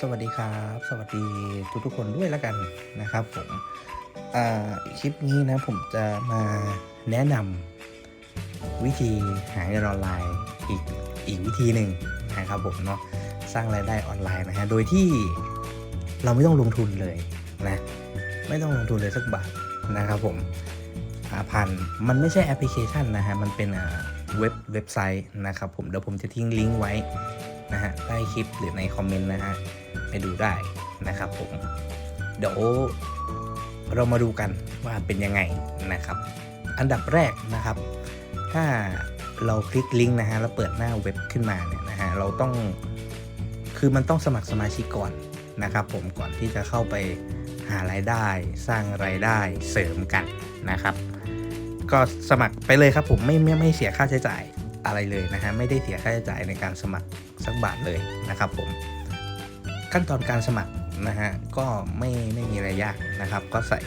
สวัสดีครับ สวัสดีทุกทุกๆคนด้วยแล้วกันนะครับผมอ่าคลิปนี้นะผมจะมาแนะนำวิธีหาเงินออนไลน์อีกอีกวิธีหนึ่งนะครับผมเนาะสร้างรายได้ออนไลน์นะฮะโดยที่เราไม่ต้องลงทุนเลยนะไม่ต้องลงทุนเลยสักบาทนะครับผมอ่าผ่านมันไม่ใช่แอปพลิเคชันนะฮะมันเป็นเว็บเว็บไซต์นะครับผมเดี๋ยวผมจะทิ้งลิงก์ไว้นะฮะใต้คลิปหรือในคอมเมนต์นะฮะ ไปดูได้นะครับผมเดี๋ยวเรามาดูกันว่าเป็นยังไงนะครับ อันดับแรกนะครับ ถ้าเราคลิกลิงก์นะฮะแล้วเปิดหน้าเว็บขึ้นมาเนี่ยนะฮะเราต้องคือมันต้องสมัครสมาชิกก่อนนะครับ ผมก่อนที่จะเข้าไปหารายได้สร้างรายได้เสริมกันนะครับ ก็สมัครไปเลยครับผมไม่ไม่ไม่เสียค่าใช้จ่ายอะไรเลยนะฮะไม่ได้เสียค่าใช้จ่ายในการสมัครสักบาทเลยนะครับผม ขั้นตอนการสมัครนะฮะก็ไม่ไม่มีอะไรยากนะครับ ก็ใส่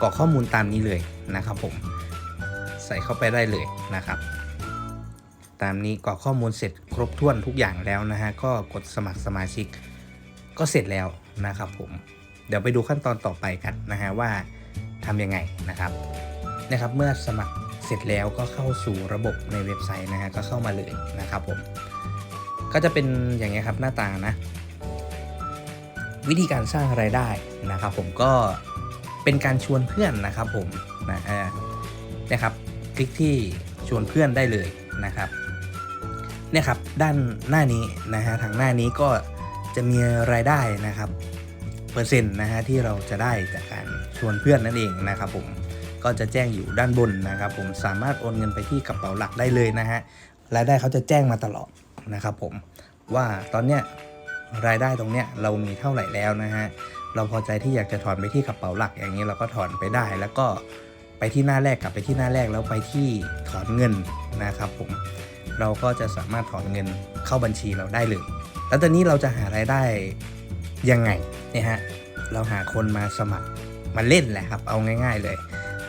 กรอกข้อมูลตามนี้เลยนะครับผมใส่เข้าไปได้เลยนะครับ ตามนี้กรอกข้อมูลเสร็จครบถ้วนทุกอย่างแล้วนะฮะก็กดสมัครสมาชิก ก็เสร็จแล้วนะครับผมเดี๋ยวไปดูขั้นตอนต่อไปกันนะฮะว่าทำยังไงนะครับนะครับ เมื่อสมัครเสร็จแล้วก็เข้าสู่ระบบในเว็บไซต์นะฮะก็เข้ามาเลยนะครับผมก็จะเป็นอย่างเงี้ยครับหน้าตานะ วิธีการสร้างไรายได้นะครับ ผมก็เป็นการชวนเพื่อนนะครับผมนะฮะนะครับ คลิกที่ชวนเพื่อนได้เลยนะครับเนี่ยครับด้านหน้านี้นะฮะทางหน้านี้ก็จะมีรายได้นะครับเปอร์เซ็นต์นะฮะที่เราจะได้จากการชวนเพื่อนนั่นเองนะครับ ผมก็จะแจ้งอยู่ด้านบนนะครับ ผมสามารถโอนเงินไปที่กระเป๋าหลักได้เลยนะฮะรายได้เขาจะแจ้งมาตลอดนะครับ ผมว่าตอนเนี้ย รายได้ตรงเนี้ยเรามีเท่าไหร่แล้วนะฮะเราพอใจที่อยากจะถอนไปที่กระเป๋าหลักอย่างนี้เราก็ถอนไปได้ แล้วก็ไปที่หน้าแรกกลับไปที่หน้าแรกแล้วไปที่ถอนเงินนะครับผมเราก็จะสามารถถอนเงินเข้าบัญชีเราได้เลยแล้วตอนนี้เราจะหารายได้ยังไงเนี่ยฮะเราหาคนมาสมัครมาเล่นแหละครับ เอาง่าย ๆเลย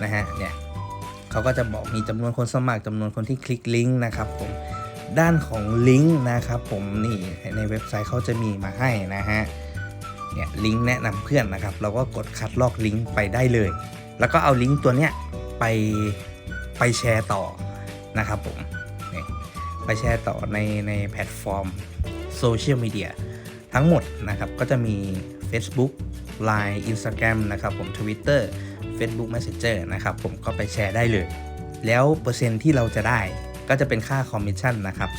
นะฮะเนี่ยเขาก็จะบอกมีจำนวนคนสมัครจำนวนคนที่คลิกลิงก์นะครับผม ด้านของลิงก์นะครับผมนี่ในเว็บไซต์เขาจะมีมาให้นะฮะเนี่ยลิงก์แนะนำเพื่อนนะครับ เราก็กดคัดลอกลิงก์ไปได้เลย แล้วก็เอาลิงก์ตัวเนี้ยไปไปแชร์ต่อนะครับผมนี่ไปแชร์ต่อในในแพลตฟอร์มโซเชียลมีเดียทั้งหมดนะครับก็จะมี Facebook Line Instagram นะครับผม Twitter Facebook Messenger นะครับผมก็ไปแชร์ได้เลย แล้วเปอร์เซ็นต์ที่เราจะได้ ก็จะเป็นค่าคอมมิชชั่นนะครับ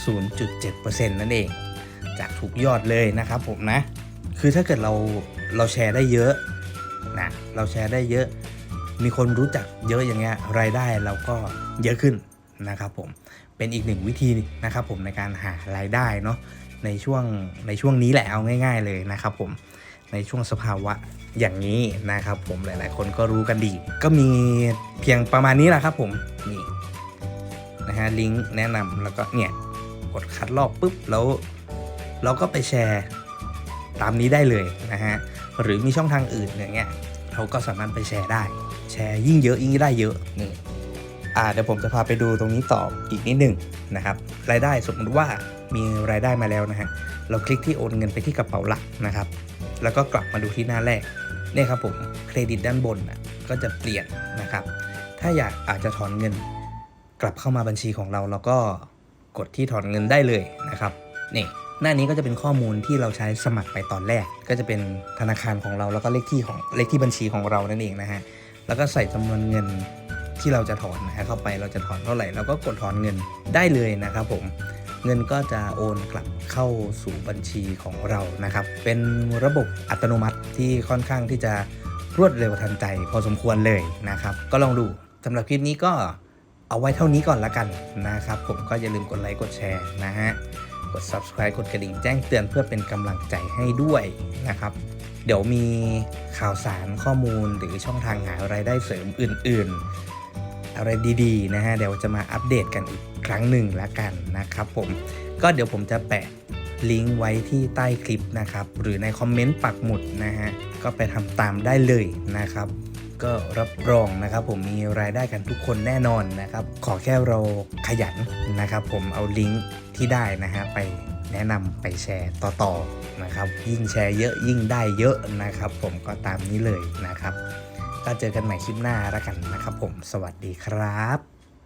0.7%นั่นเอง จากทุกยอดเลยนะครับผมนะ คือถ้าเกิดเราเราแชร์ได้เยอะนะเราแชร์ได้เยอะ มีคนรู้จักเยอะอย่างเงี้ยรายได้เราก็เยอะขึ้นนะครับผมเป็นอีกหนึ่งวิธีนะครับผมในการหารายได้เนาะในช่วงในช่วงนี้แหละเอาง่าย ๆ เลยนะครับผมในช่วงสภาวะอย่างนี้นะครับผมหลายๆ คนก็รู้กันดี ก็มีเพียงประมาณนี้แหละครับผมนี่ ฮะลิงก์แนะนำแล้วก็เนี่ยกดคัดลอกปุ๊บแล้วเราก็ไปแชร์ตามนี้ได้เลยนะฮะหรือมีช่องทางอื่นอย่างเงี้ยเราก็สามารถไปแชร์ได้ แชร์ยิ่งเยอะยิ่งได้เยอะนี่อ่าเดี๋ยวผมจะพาไปดูตรงนี้ต่ออีกนิดหนึ่งนะครับรายได้สมมติว่ามีรายได้มาแล้วนะฮะเราคลิกที่โอนเงินไปที่กระเป๋าหลักนะครับ แล้วก็กลับมาดูที่หน้าแรกเนี่ยครับผมเครดิตด้านบนน่ะก็จะเปลี่ยนนะครับ ถ้าอยากอาจจะถอนเงิน กลับเข้ามาบัญชีของเรา แล้วก็กดที่ถอนเงินได้เลยนะครับนี่หน้านี้ก็จะเป็นข้อมูลที่เราใช้สมัครไปตอนแรก ก็จะเป็นธนาคารของเราแล้วก็เลขที่ของเลขที่บัญชีของเรานั่นเองนะฮะแล้วก็ใส่จำนวนเงินที่เราจะถอนนะฮะเข้าไปเราจะถอนเท่าไหร่เราก็กดถอนเงินได้เลยนะครับผมเงินก็จะโอนกลับเข้าสู่บัญชีของเรานะครับ เป็นระบบอัตโนมัติที่ค่อนข้างที่จะรวดเร็วทันใจพอสมควรเลยนะครับ ก็ลองดูสำหรับคลิปนี้ก็ เอาไว้เท่านี้ก่อนละกันนะครับ ผมก็อย่าลืมกดไลค์กดแชร์นะฮะ กด subscribe กดกระดิ่งแจ้งเตือนเพื่อเป็นกำลังใจให้ด้วยนะครับ เดี๋ยวมีข่าวสารข้อมูลหรือช่องทางหารายได้เสริมอื่น ๆ อะไรดีๆนะฮะ เดี๋ยวจะมาอัปเดตกันอีกครั้งหนึ่งละกันนะครับผมก็เดี๋ยวผมจะแปะลิงก์ไว้ที่ใต้คลิปนะครับ หรือในคอมเมนต์ปักหมุดนะฮะ ก็ไปทำตามได้เลยนะครับ ก็รับรองนะครับ ผมมีรายได้กันทุกคนแน่นอนนะครับ ขอแค่เราขยันนะครับ ผมเอาลิงก์ที่ได้นะฮะไปแนะนำไปแชร์ต่อๆนะครับ ยิ่งแชร์เยอะยิ่งได้เยอะนะครับ ผมก็ตามนี้เลยนะครับ ก็เจอกันใหม่คลิปหน้าแล้วกันนะครับ ผมสวัสดีครับ